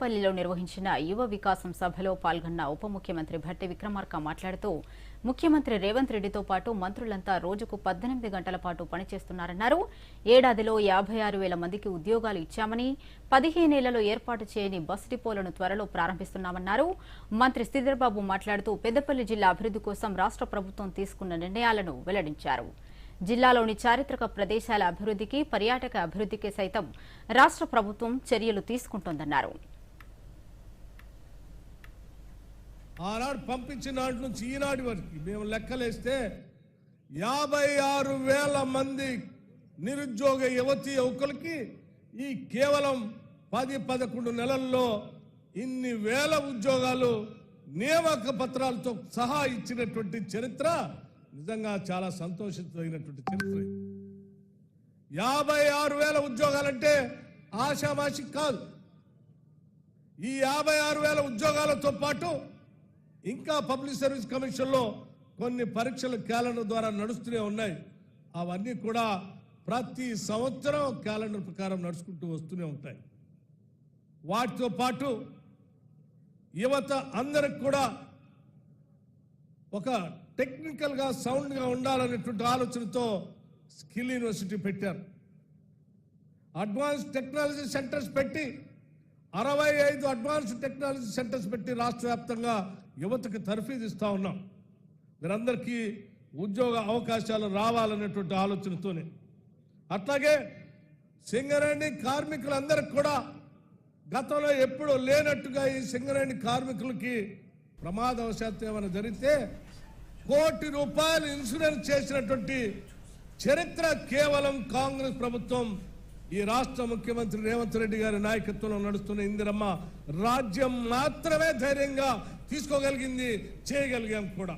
పల్లిలో నిర్వహించిన యువ వికాసం సభలో పాల్గొన్న ఉప ముఖ్యమంత్రి భట్టి విక్రమార్క మాట్లాడుతూ ముఖ్యమంత్రి రేవంత్ రెడ్డితో పాటు మంత్రులంతా రోజుకు పద్దెనిమిది గంటల పాటు పనిచేస్తున్నారన్నారు. ఏడాదిలో యాభై ఆరు వేల మందికి ఉద్యోగాలు ఇచ్చామని పదిహేనేళ్ళలో ఏర్పాటు చేయని బస్ డిపోలను త్వరలో ప్రారంభిస్తున్నామన్నారు. మంత్రి శ్రీధర్బాబు మాట్లాడుతూ పెద్దపల్లి జిల్లా అభివృద్ధి కోసం రాష్ట్ర ప్రభుత్వం తీసుకున్న నిర్ణయాలను వెల్లడించారు. జిల్లాలోని చారిత్రక ప్రదేశాల అభివృద్ధికి పర్యాటక అభివృద్ధికి సైతం రాష్ట్ర ప్రభుత్వం చర్యలు తీసుకుంటోందన్నారు. ఆనాడు పంపించిన నాటి నుంచి ఈనాటి వరకు మేము లెక్కలేస్తే యాభై ఆరు వేల మంది నిరుద్యోగ యువతి యువకులకి ఈ కేవలం పది పదకొండు నెలల్లో ఇన్ని వేల ఉద్యోగాలు నియామక పత్రాలతో సహా ఇచ్చినటువంటి చరిత్ర నిజంగా చాలా సంతోషితమైనటువంటి చరిత్ర యాభై ఆరు వేల ఉద్యోగాలంటే ఆషామాషి కాదు. ఈ యాభై ఆరు వేల ఉద్యోగాలతో పాటు ఇంకా పబ్లిక్ సర్వీస్ కమిషన్లో కొన్ని పరీక్షలు క్యాలెండర్ ద్వారా నడుస్తూనే ఉన్నాయి. అవన్నీ కూడా ప్రతి సంవత్సరం క్యాలెండర్ ప్రకారం నడుచుకుంటూ వస్తూనే ఉంటాయి. వాటితో పాటు యువత అందరికి కూడా ఒక టెక్నికల్గా సౌండ్గా ఉండాలనేటువంటి ఆలోచనతో స్కిల్ యూనివర్సిటీ పెట్టారు. అడ్వాన్స్ టెక్నాలజీ సెంటర్స్ పెట్టి అరవై ఐదు అడ్వాన్స్ టెక్నాలజీ సెంటర్స్ పెట్టి రాష్ట్ర వ్యాప్తంగా యువతకు తర్ఫీదు ఇస్తూ ఉన్నాం. మీరందరికీ ఉద్యోగ అవకాశాలు రావాలనేటువంటి ఆలోచనతోనే. అట్లాగే సింగరేణి కార్మికులందరికి కూడా గతంలో ఎప్పుడూ లేనట్టుగా ఈ సింగరేణి కార్మికులకి ప్రమాదవశాత్తు ఏమైనా జరిగితే కోటి రూపాయలు ఇన్సూరెన్స్ చేసినటువంటి చరిత్ర కేవలం కాంగ్రెస్ ప్రభుత్వం ఈ రాష్ట్ర ముఖ్యమంత్రి రేవంత్ రెడ్డి గారి నాయకత్వంలో నడుస్తున్న ఇందిరమ్మ రాజ్యం మాత్రమే ధైర్యంగా తీసుకోగలిగింది చేయగలిగాం కూడా.